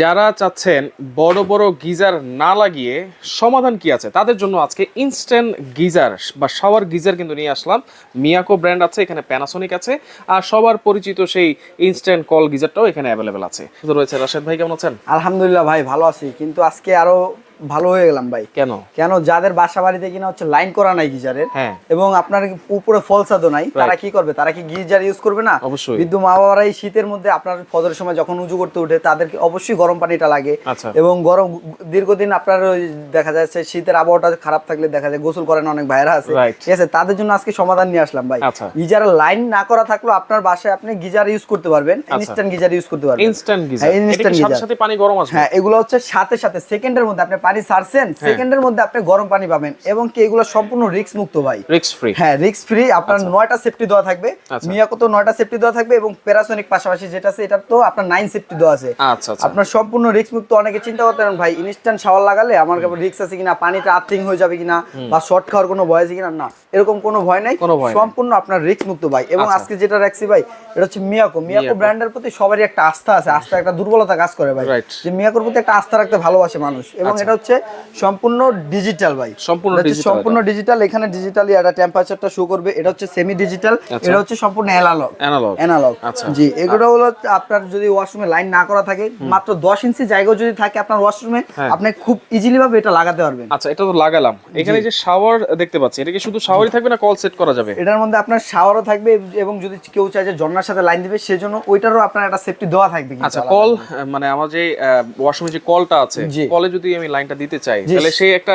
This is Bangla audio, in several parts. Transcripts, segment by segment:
যারা চাচ্ছেন বড় বড় গিজার না লাগিয়ে সমাধান কি আছে, তাদের জন্য আজকে ইনস্ট্যান্ট গিজার বা শাওয়ার গিজার কিন্তু নিয়ে আসলাম। মিয়াকো ব্র্যান্ড আছে, এখানে প্যানাসোনিক আছে, আর সবার পরিচিত সেই ইনস্ট্যান্ট কল গিজারটাও এখানে অ্যাভেলেবেল আছে। রয়েছে, রাশেদ ভাই কেমন আছেন? আলহামদুলিল্লাহ ভাই, ভালো আছি। কিন্তু আজকে আরও ভালো হয়ে গেলাম ভাই। কেন? কেন? যাদের বাসা বাড়িতে কিনা হচ্ছে লাইন করা নাই গিজারের হ্যাঁ। এবং আপনার উপরে ফলসাদও নাই তারা কি করবে? তারা কি গিজার ইউজ করবে না? অবশ্যই। বৃদ্ধ মা বাবারা এই শীতের মধ্যে আপনার ফজরের সময় যখন উজু করতে উঠে তাদেরকে অবশ্যই গরম পানিটা লাগে। আচ্ছা। এবং গরম দীর্ঘদিন আপনার দেখা যাচ্ছে শীতের আবহাওয়াটা খারাপ থাকলে দেখা যায় গোসল করেন অনেক ভাইরা আছে। ঠিক আছে? তাদের জন্য আজকে সমাধান নিয়ে আসলাম ভাই। আচ্ছা। গিজার লাইন না করা থাকলেও আপনার বাসায় আপনি গিজার ইউজ করতে পারবেন ইনস্ট্যান্ট গিজার ইউজ করতে পারবেন। Instant geyser. কি সাথে সাথে পানি গরম আসবে হ্যাঁ এগুলো হচ্ছে সাথে সাথে সেকেন্ডের মধ্যে আপনি পানি ছাড়ছেন হ্যাঁ। সেকেন্ডের মধ্যে আপনি গরম পানি পাবেন। এবং কি এগুলো সম্পূর্ণ রিস্ক মুক্ত ভাই? রিস্ক ফ্রি হ্যাঁ রিস্ক ফ্রি আপনার নয়টা সেফটি দেওয়া থাকবে। আচ্ছা। মিয়াকো তো নয়টা সেফটি দেওয়া থাকবে এবং প্যারাসোনিক পাশাপাশি যেটা আছে এটা তো আপনার নাইন সেফটি দেওয়া আছে। আচ্ছা আচ্ছা। আপনার সম্পূর্ণ রিস্ক মুক্ত অনেকে চিন্তা করতে পারেন ভাই ইনস্ট্যান্ট শাওয়ার লাগালে আমার রিস্ক আছে কিনা পানিটা আর্থিং হয়ে যাবে কিনা বা শর্ট খাওয়ার কোনো ভয় আছে কিনা? না এরকম কোনো ভয় নাই। সম্পূর্ণ আপনার রিস্ক মুক্ত ভাই। এবং আচ্ছা। আজকে যেটা রাখছি ভাই এটা হচ্ছে মিয়াকো। মিয়াকো। ব্র্যান্ডের প্রতি সবারই একটা আস্থা আছে। আস্থা একটা দুর্বলতা কাজ করে ভাই. যে মিয়াকোর প্রতি একটা আস্থা রাখতে ভালোবাসে মানুষ। এবং আচ্ছা। এটা হচ্ছে সম্পূর্ণ ডিজিটাল ভাই। সম্পূর্ণ সম্পূর্ণ ডিজিটাল এখানে ডিজিটালি এটা টেম্পারেচারটা শো করবে এটা হচ্ছে সেমি ডিজিটাল আচ্ছা। এটা হচ্ছে সম্পূর্ণ অ্যানালগ অ্যানালগ অ্যানালগ। জি এগুলো হলো আপনার যদি ওয়াশরুমে লাইন না করা থাকে মাত্র দশ ইঞ্চি জায়গা যদি থাকে আপনার ওয়াশরুমে হ্যাঁ। আপনি খুব ইজিলি ভাবে এটা লাগাতে পারবেন। আচ্ছা এটা তো লাগালাম। এখানে যে শাওয়ার দেখতে পাচ্ছি এটা কি শুধু শাওয়ারই থাকবে না কল সেট করা যাবে? এটার মধ্যে আপনার শাওয়ারও থাকবে এবং যদি কেউ চায় যে ঝর্ণার সাথে লাইন দিবে সেজন্য ওইটারও আপনার একটা সেফটি দেওয়া থাকবে আচ্ছা কল মানে আমার যে ওয়াশরুমে যে কলটা আছে। কলে যদি আমি লাইনটা দিতে চাই তাহলে সেই একটা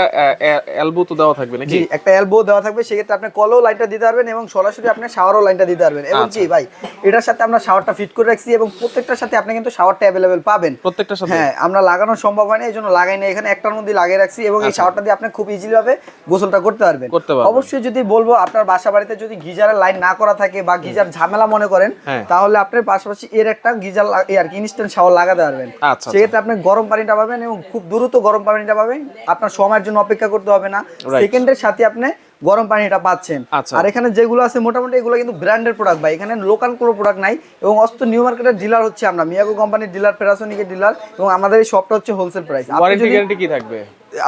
এলবো তো দেওয়া থাকবে নাকি? জি একটা এলবো দেওয়া থাকবে সেক্ষেত্রে আপনি কলও লাইনটা দিতে পারবেন এবং সরাসরি আপনি শাওয়ারও লাইনটা দিতে পারবেন। এবং আচ্ছা। কি ভাই এটার সাথে আমরা শাওয়ারটা ফিট করে রাখছি এবং প্রত্যেকটার সাথে আপনি কিন্তু শাওয়ারটা অ্যাভেলেবেল পাবেন। প্রত্যেকটার সাথে? হ্যাঁ আমরা লাগানো সম্ভব হয় না এই জন্য লাগাই না এখানে একটার মধ্যে লাগিয়ে রাখছি এবং এই আচ্ছা। শাওয়ারটা দিয়ে আপনি খুব ইজিলি ভাবে গোসলটা করতে পারবেন। অবশ্যই যদি বলব আপনার বাসা বাড়িতে যদি গিজারের লাইন না করা থাকে বা গিজার ঝামেলা মনে করেন হ্যাঁ। তাহলে আপনার পাশাপাশি এর একটা গিজার আর কি ইনস্ট্যান্ট শাওয়ার লাগাতে পারবেন। আচ্ছা, সেক্ষেত্রে আপনি গরম পানিটা পাবেন এবং খুব দ্রুত গরম পানিটা পাবেন। আপনার সময়ের জন্য অপেক্ষা করতে হবে না। সেকেন্ডের সাথে আপনি গরম পানিটা পাচ্ছেন। আচ্ছা। আর এখানে যেগুলো আছে মোটামুটি এগুলো কিন্তু ব্র্যান্ডের প্রোডাক্ট ভাই। এখানে লোকাল কোনো প্রোডাক্ট নাই এবং অস্ত নিউ মার্কেটের ডিলার হচ্ছে আমরা। মিয়াগো কোম্পানির ডিলার প্যারাসোনিকের ডিলার এবং আমাদের এই শপটা হচ্ছে হোলসেল প্রাইস ওয়ারেন্টি গ্যারান্টি কি থাকবে?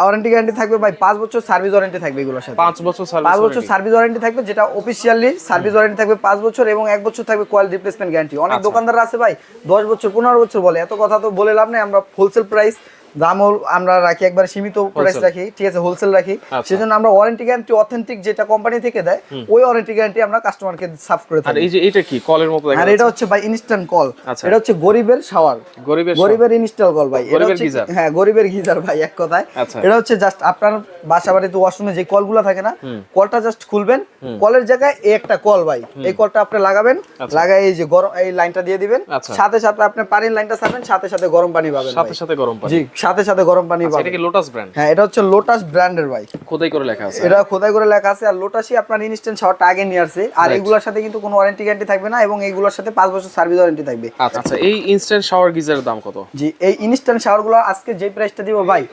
ওয়ারেন্টি গ্যারান্টি থাকবে ভাই পাঁচ বছর সার্ভিস ওয়ারেন্টি থাকবে এগুলোর সাথে। পাঁচ বছর পাঁচ সার্ভিস বছর সার্ভিস ওয়ারেন্টি থাকবে যেটা অফিসিয়ালি সার্ভিস ওয়ারেন্টি থাকবে পাঁচ বছর এবং এক বছর থাকবে কোয়ালিটি রিপ্লেসমেন্ট গ্যারান্টি অনেক আচ্ছা। দোকানদার আছে ভাই দশ বছর পনেরো বছর বলে। এত কথা তো বলে লাভ নেই আমরা হোলসেল প্রাইস দামও আমরা রাখি একবার সীমিত প্রাইস রাখি ঠিক আছে হোলসেল রাখি। আচ্ছা। সেজন্য আমরা ওয়ারেন্টি গ্যারান্টি অথেন্টিক যেটা কোম্পানি থেকে দেয় ওই ওয়ারেন্টি গ্যারান্টি আমরা কাস্টমারকে সার্ভ করে আর থাকি। এই যে এটা কি? কলের মতো আর এটা হচ্ছে ভাই ইনস্ট্যান্ট কল। এটা হচ্ছে গরিবের শাওয়ার গরিবের গরিবের ইনস্টল কল ভাই। গরিবের গিজার। হ্যাঁ গরিবের গিজার ভাই এক কথায়। আচ্ছা। এটা হচ্ছে জাস্ট আপনার বাসা বাড়িতে ওয়াশরুমে যে কলগুলো থাকে না কলটা জাস্ট খুলবেন। কলের জায়গায় এই একটা কল ভাই। এই কলটা আপনি লাগাবেন আচ্ছা। লাগাই এই যে গরম এই লাইনটা দিয়ে দিবেন। সাথে সাথে আপনি পানির লাইনটা ছাড়বেন সাথে সাথে গরম পানি পাবেন সাথে সাথে গরম পানি। জি। সাথে সাথে গরম পানি পাবেন এটা কি লোটাস ব্র্যান্ড হ্যাঁ এটা হচ্ছে লোটাস ব্র্যান্ডের ভাই খোদাই করে লেখা আছে। এটা খোদাই করে লেখা আছে। আর লোটাসই আপনার ইনস্ট্যান্ট শাওয়ারটা আগে নিয়ে আসছে আর. এগুলোর সাথে কিন্তু কোনো ওয়ারেন্টি গ্যারান্টি থাকবে না এবং এগুলোর সাথে 5 বছর সার্ভিস ওয়ারেন্টি থাকবে। আচ্ছা আচ্ছা এই ইনস্ট্যান্ট শাওয়ার গিজারের দাম কত? জি এই ইনস্ট্যান্ট শাওয়ারগুলো আজকে যে প্রাইসটা দিব ভাই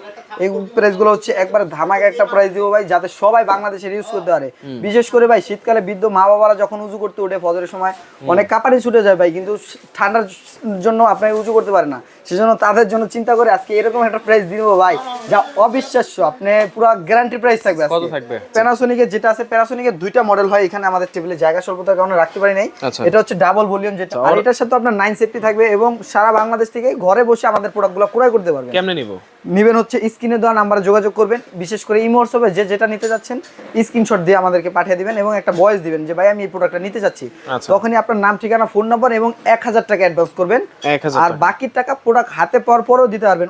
এই প্রাইসগুলো হচ্ছে একবার ধামাকা একটা প্রাইস দিব ভাই যাতে সবাই বাংলাদেশের ইউজ করতে পারে। বিশেষ করে ভাই শীতকালে বৃদ্ধ মা বাবারা যখন উজু করতে উঠে ফজরের সময় অনেক কাপারি ছুটে যায় ভাই কিন্তু ঠান্ডার জন্য আপনার উজু করতে পারে না। সেজন্য তাদের জন্য চিন্তা করে আজকে এরকম একটা প্রাইস দিব ভাই যা অবিশ্বাস্য। আপনি পুরো গ্যারান্টি প্রাইস থাকবে কত থাকবে? প্যানাসোনিকের যেটা আছে প্যানাসোনিকের দুইটা মডেল হয় এখানে আমাদের টেবিলে জায়গা স্বল্পতার কারণে রাখতে পারি নাই। আচ্ছা। এটা হচ্ছে ডাবল ভলিউম যেটা। আর এটার সাথে আপনার নাইন সেফটি থাকবে এবং সারা বাংলাদেশ থেকে ঘরে বসে আমাদের প্রোডাক্টগুলো ক্রয় করতে পারবেন। কেমনে নিব? নিবেন হচ্ছে স্ক্রিনে দেওয়া নাম্বারে যোগাযোগ করবেন বিশেষ করে ইমো হোয়াটসঅ্যাপে যে যেটা নিতে যাচ্ছেন স্ক্রিনশট দিয়ে আমাদেরকে পাঠিয়ে দিবেন এবং একটা ভয়েস দিবেন যে ভাই আমি এই প্রোডাক্টটা নিতে যাচ্ছি আচ্ছা। তখনই আপনার নাম ঠিকানা ফোন নাম্বার এবং এক হাজার টাকা অ্যাডভান্স করবেন আর। বাকি টাকা প্রোডাক্ট হাতে পাওয়ার পরেও দিতে পারবেন